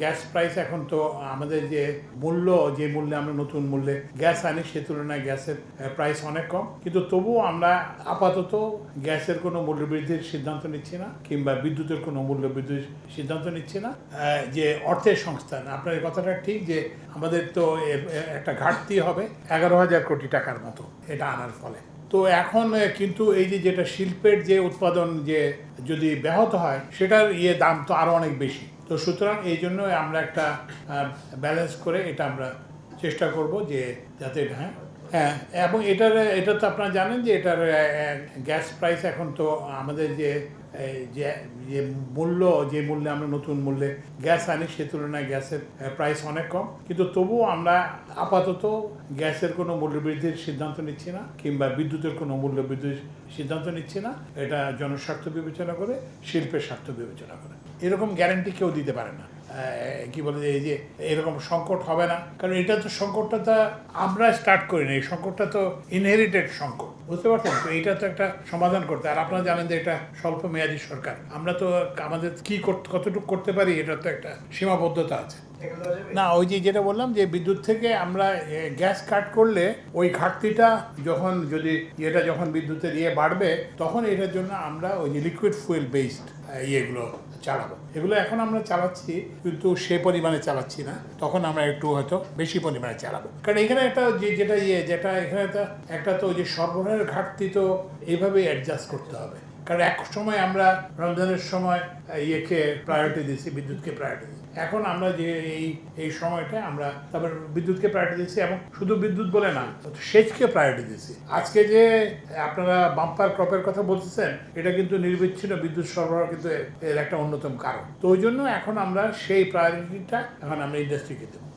Gas price এখন তো আমাদের যে মূল্য, যে মূল্যে আমরা নতুন মূল্যে গ্যাস আনি, সে তুলনায় গ্যাসের প্রাইস অনেক কম। কিন্তু তবুও আমরা আপাতত গ্যাসের কোনো মূল্য বৃদ্ধির সিদ্ধান্ত নিচ্ছি না, কিংবা বিদ্যুতের কোনো মূল্য বৃদ্ধির সিদ্ধান্ত নিচ্ছি না। যে অর্থের সংস্থান, আপনার এই কথাটা ঠিক যে আমাদের তো একটা ঘাটতি হবে এগারো হাজার কোটি টাকার মতো এটা আনার ফলে। তো এখন কিন্তু এই যে যেটা শিল্পের যে উৎপাদন যে যদি ব্যাহত হয়, সেটার ইয়ে দাম তো আরও অনেক বেশি। তো সুতরাং এই জন্য আমরা একটা ব্যালেন্স করে এটা আমরা চেষ্টা করব যে যাতে হ্যাঁ? হ্যাঁ এবং এটার, এটা তো আপনারা জানেন যে এটার গ্যাস প্রাইস এখন তো আমাদের যে যে যে মূল্য, যে মূল্যে আমরা নতুন মূল্যে গ্যাস আনি, সে তুলনায় গ্যাসের প্রাইস অনেক কম। কিন্তু তবুও আমরা আপাতত গ্যাসের কোনো মূল্য বৃদ্ধির সিদ্ধান্ত নিচ্ছি না, কিংবা বিদ্যুতের কোনো মূল্য বৃদ্ধির সিদ্ধান্ত নিচ্ছি না। এটা জনস্বার্থ বিবেচনা করে, শিল্পের স্বার্থ বিবেচনা করে। এরকম গ্যারান্টি কেউ দিতে পারে না। কি বলে যে, এই যে, এরকম সংকট হবে না। কারণ এটা তো সংকটটা তো আমরা স্টার্ট করি না এই সংকটটা তো ইনহেরিটেড সংকট। বুঝতে পারছেন? তো এটা তো একটা সমাধান করতে। আর আপনারা জানেন যে এটা স্বল্প মেয়াদী সরকার। আমরা তো আমাদের কি কতটুকু করতে পারি, এটা তো একটা সীমাবদ্ধতা আছে। না, ওই যে যেটা বললাম যে বিদ্যুৎ থেকে আমরা গ্যাস কাট করলে ওই ঘাটতিটা যখন যদি এটা যখন বিদ্যুতের ইয়ে বাড়বে, তখন এটার জন্য আমরা ওই যে লিকুইড ফুয়েল বেসড ইয়েগুলো চালাবো। এগুলো এখন আমরা চালাচ্ছি, কিন্তু সে পরিমাণে চালাচ্ছি না। তখন আমরা একটু হয়তো বেশি পরিমাণে চালাবো। কারণ এখানে একটা যে, যেটা ইয়ে যেটা এখানে একটা তো ওই যে সরবরাহের ঘাটতি তো এইভাবেই অ্যাডজাস্ট করতে হবে। কারণ এক সময় আমরা রমজানের সময় ইয়েকে প্রায়োরিটি দিচ্ছি বিদ্যুৎকে প্রায়োরিটি দিচ্ছি এখন আমরা যে এই এই সময়টা আমরা তারপর বিদ্যুৎকে প্রায়োরিটি দিচ্ছি এবং শুধু বিদ্যুৎ বলে না, সেচকে প্রায়োরিটি দিচ্ছি আজকে যে আপনারা বাম্পার ক্রপের কথা বলতেছেন, এটা কিন্তু নির্বিচ্ছিন্ন বিদ্যুৎ সরবরাহ কিন্তু এর একটা অন্যতম কারণ। তো ওই জন্য এখন আমরা সেই প্রায়োরিটিটা এখন আমরা ইন্ডাস্ট্রিকে দেবো।